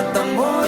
mata mo